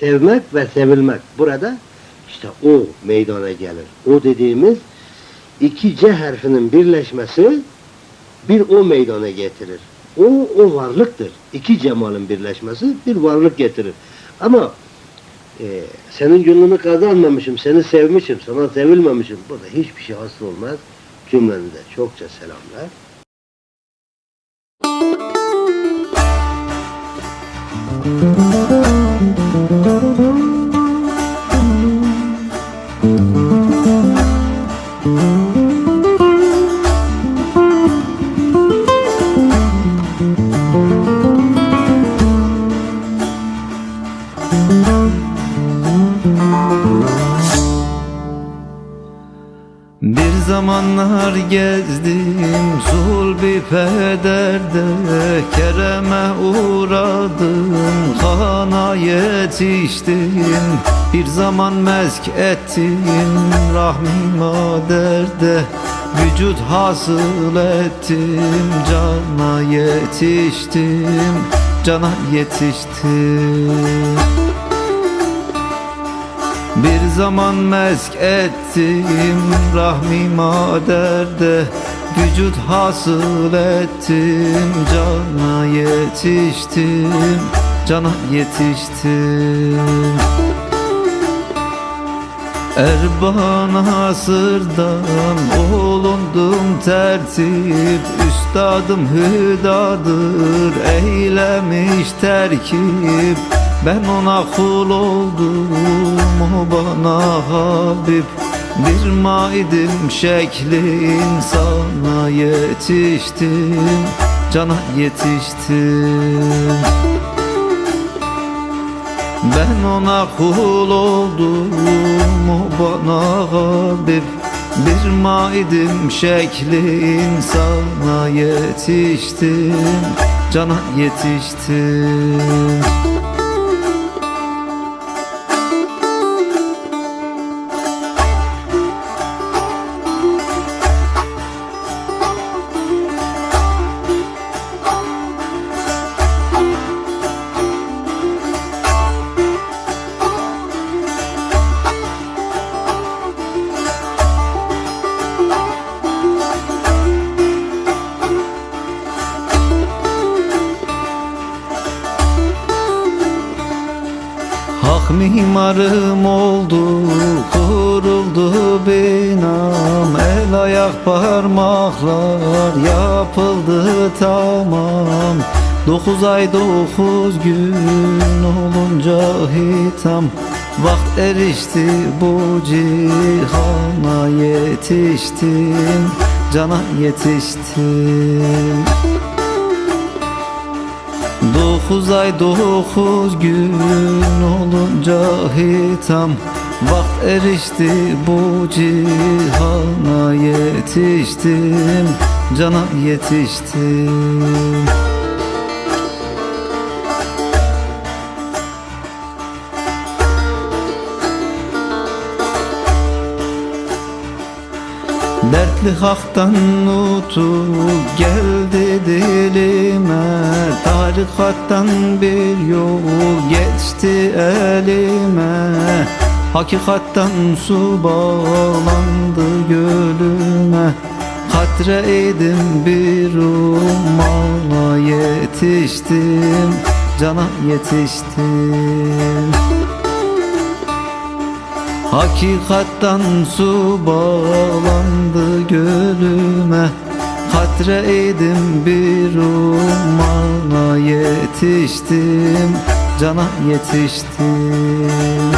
sevmek ve sevilmek. Burada işte o meydana gelir. O dediğimiz iki C harfinin birleşmesi bir o meydana getirir. O, o varlıktır. İki cemalin birleşmesi bir varlık getirir. Ama e, senin gönlünü kazanmamışım, seni sevmişim, sana sevilmemişim. Burada hiçbir şey asıl olmaz. Cümlenize çokça selamlar. Bir zamanlar gezdim sul bir pederde Kereme uğradım yetiştim Bir zaman mezk ettim rahmima derde Vücut hasıl ettim cana yetiştim Cana yetiştim bir zaman mesk ettim rahmima derde Vücut hasıl ettim cana yetiştim Cana yetiştim. Erban asırdan olundum tertip Üstadım hüdadır eylemiş terkip. Ben ona kul oldum o bana Habib. Bir maidim şekli insana yetiştim Cana yetiştim ben ona kul oldum o bana Habib Bir maidim şekli insana yetiştim. Cana yetiştim Mimarım oldu kuruldu binam. El ayak parmaklar yapıldı tamam. Dokuz ay dokuz gün olunca hitam. Vakt erişti bu cihana yetiştim. Cana yetiştim. Dokuz ay dokuz gün olunca hitam Vakt erişti bu cihana yetiştim Cana yetiştim Dertli haktan nutuk geldi dilime. Tarikattan bir yol geçti elime. Hakikattan su bağlandı gölüme. Katreydim bir umala yetiştim Cana yetiştim Hakikattan su bağlandı gölüme. Katreydim bir umana yetiştim Cana yetiştim